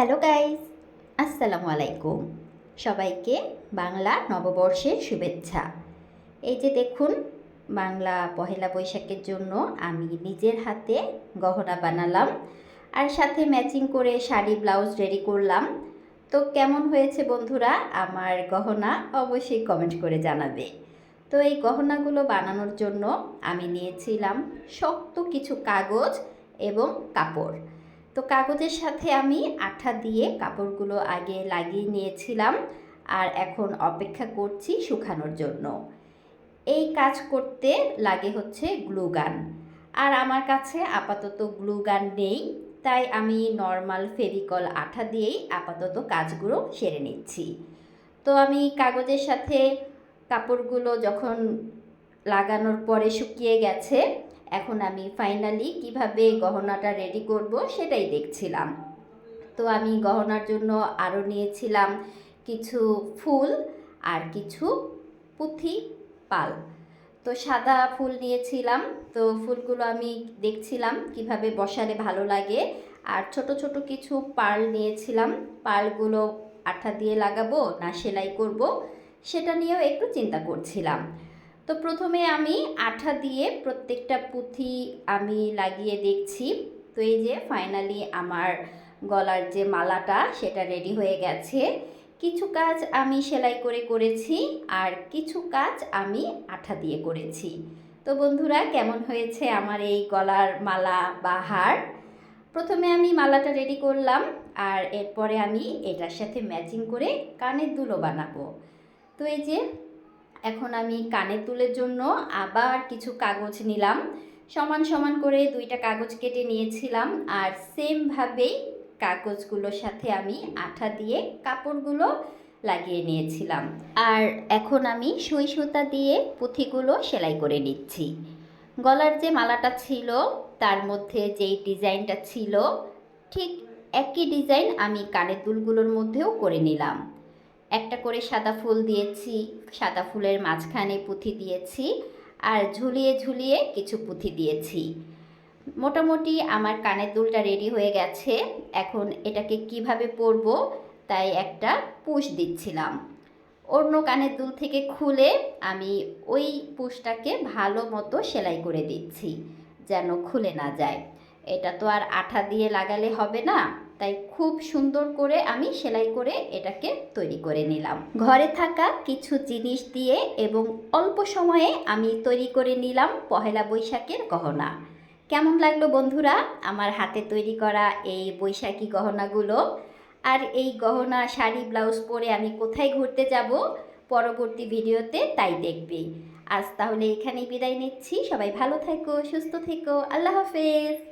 Hello guys আসসালামু আলাইকুম সবাইকে বাংলা নববর্ষের শুভেচ্ছা। এই যে দেখুন, বাংলা পহেলা বৈশাখের জন্য আমি নিজের হাতে গহনা বানালাম আর সাথে ম্যাচিং করে শাড়ি ব্লাউজ রেডি করলাম। তো কেমন হয়েছে বন্ধুরা? আমার গহনা অবশ্যই কমেন্ট করে জানাবে। তো এই গহনাগুলো বানানোর জন্য আমি নিয়েছিলাম শক্ত কিছু কাগজ এবং কাপড়। তো কাগজের সাথে আমি আঠা দিয়ে কাপড়গুলো আগে লাগিয়ে নিয়েছিলাম আর এখন অপেক্ষা করছি শুকানোর জন্য। এই কাজ করতে লাগে হচ্ছে গ্লু গান। আর আমার কাছে আপাতত গ্লু গান নেই, তাই আমি নর্মাল ফেভিকল আঠা দিয়েই আপাতত কাজগুলো সেরে নিচ্ছি। তো আমি কাগজের সাথে কাপড়গুলো যখন লাগানোর পরে শুকিয়ে গেছে এখন আমি ফাইনালি কীভাবে গহনাটা রেডি করব সেটাই দেখছিলাম। তো আমি গহনার জন্য আরও নিয়েছিলাম কিছু ফুল আর কিছু পুঁথি, পাল। তো সাদা ফুল নিয়েছিলাম, তো ফুলগুলো আমি দেখছিলাম কীভাবে বসালে ভালো লাগে। আর ছোট ছোট কিছু পার্ল নিয়েছিলাম পার্লগুলো আঠা দিয়ে লাগাবো না সেলাই করব, সেটা নিয়েও একটু চিন্তা করছিলাম। তো প্রথমে আমি আঠা দিয়ে প্রত্যেকটা পুঁথি আমি লাগিয়ে দেখছি। তো এই যে ফাইনালি আমার গলার যে মালাটা, সেটা রেডি হয়ে গেছে। কিছু কাজ আমি সেলাই করে করেছি আর কিছু কাজ আমি আঠা দিয়ে করেছি। তো বন্ধুরা, কেমন হয়েছে আমার এই গলার মালা বা হার? প্রথমে আমি মালাটা রেডি করলাম আর এরপরে আমি এটার সাথে ম্যাচিং করে কানের দুলো বানাবো। তো এই যে এখন আমি কানের তুলের জন্য আবার কিছু কাগজ নিলাম। সমান সমান করে দুইটা কাগজ কেটে নিয়েছিলাম আর সেমভাবেই কাগজগুলোর সাথে আমি আঠা দিয়ে কাপড়গুলো লাগিয়ে নিয়েছিলাম। আর এখন আমি সুই সুতা দিয়ে পুঁথিগুলো সেলাই করে নিচ্ছি। গলার যে মালাটা ছিল, তার মধ্যে যেই ডিজাইনটা ছিল, ঠিক একই ডিজাইন আমি কানের দুলগুলোর মধ্যেও করে নিলাম। একটা করে সাদা ফুল দিয়েছি, সাদা ফুলের মাঝখানে পুঁথি দিয়েছি আর ঝুলিয়ে ঝুলিয়ে কিছু পুঁথি দিয়েছি। মোটামুটি আমার কানের দুলটা রেডি হয়ে গেছে। এখন এটাকে কীভাবে পরবো তাই একটা পুশ দিচ্ছিলাম। অন্য কানের দুল থেকে খুলে আমি ওই পুশটাকে ভালো মতো সেলাই করে দিচ্ছি, যেন খুলে না যায়। এটা তো আর আঠা দিয়ে লাগালে হবে না। তাই খুব সুন্দর করে আমি সেলাই করে এটাকে তৈরি করে নিলাম। ঘরে থাকা কিছু জিনিস দিয়ে এবং অল্প সময়ে আমি তৈরি করে নিলাম পহেলা বৈশাখের গহনা। কেমন লাগল বন্ধুরা? আমার হাতে তৈরি করা এই বৈশাখী গহনাগুলো। আর এই গহনা, শাড়ি, ব্লাউজ পরে আমি কোথায় ঘুরতে যাব পরবর্তী ভিডিওতে তাই দেখবে। আজ তাহলে এখানেই বিদায় নিচ্ছি। সবাই ভালো থেকো, সুস্থ থেকো। আল্লাহ হাফেজ।